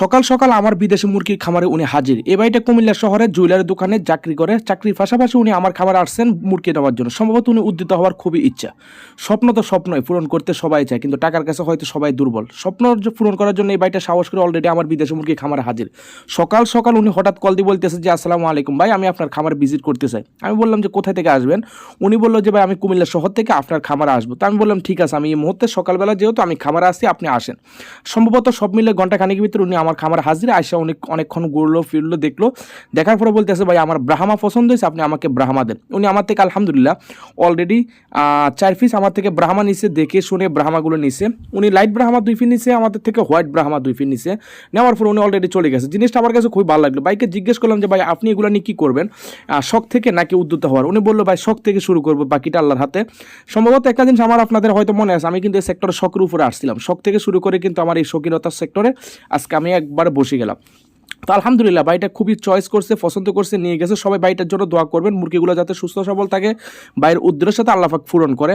সকাল সকাল আমার বিদেশি মুরগির খামারে উনি হাজির। এ বাড়িটা কুমিল্লা শহরের জুয়েলারি দোকানে চাকরি করে। চাকরির পাশাপাশি উনি আমার খামারে আসছেন মুরগি নেওয়ার জন্য। সম্ভবত উনি উদ্যত হওয়ার খুবই ইচ্ছা। স্বপ্ন তো স্বপ্নই, পূরণ করতে সবাই চায়, কিন্তু টাকার কাছে হয়তো সবাই দুর্বল। স্বপ্ন পূরণ করার জন্য এই বাড়িটা সাহস করে অলরেডি আমার বিদেশি মুরগি খামারে হাজির। সকাল সকাল উনি হঠাৎ কল দিয়ে বলতেছে যে, আসসালামু আলাইকুম ভাই, আমি আপনার খামারে ভিজিট করতে চাই। আমি বললাম যে, কোথায় থেকে আসবেন? উনি বলল যে, ভাই, আমি কুমিল্লা শহর থেকে আপনার খামারে আসব। তো আমি বললাম, ঠিক আছে, আমি এই মুহূর্তে সকালবেলা যেহেতু আমি খামারে আসছি, আপনি আসেন। সম্ভবত সব মিলে ঘণ্টা খানিকের ভিতরে উনি আমার খামার হাজির, আইসা অনেক, অনেকক্ষণ ঘুরলো, ফিরলো, দেখল। দেখার পরে বলতেছে, ভাই, আমার ব্রাহ্মা পছন্দ হয়েছে, আপনি আমাকে ব্রাহ্মা দেন। উনি আমার থেকে আলহামদুলিল্লাহ অলরেডি চার পিস আমার থেকে ব্রাহ্মা নিছে, দেখে শুনে ব্রাহ্মাগুলো নিছে। উনি লাইট ব্রাহ্মা, দুই ফিট নিছে, আমাদের থেকে হোয়াইট ব্রাহ্মা দুই ফিট নিছে। নেওয়ার পর উনি অলরেডি চলে গেছে। জিনিসটা আমার কাছে খুব ভালো লাগল। বাইকে জিজ্ঞেস করলাম যে, ভাই, আপনি এগুলো নিয়ে কী করবেন? শখ থেকে নাকি উদ্যুত হওয়ার? উনি বলল, ভাই, শখ থেকে শুরু করব, বাকিটা আল্লাহর হাতে। সম্ভবত একটা জিনিস আমার আপনাদের হয়তো মনে আছে, আমি কিন্তু এই সেক্টরে শখের উপরে আসছিলাম। শখ থেকে শুরু করে কিন্তু আমার এই শৌখিনতার সেক্টরে আজকে আমি একবার বসে গেলাম। তো আলহামদুলিল্লাহ বাড়িটা খুবই চয়েস করছে, পছন্দ করছে, নিয়ে গেছে। সবাই বাড়িটার জন্য দোয়া করবেন, মুরগিগুলো যাতে সুস্থ সবল থাকে বাইরের উদ্দেশ্যের সাথে আল্লাহাক পূরণ করে।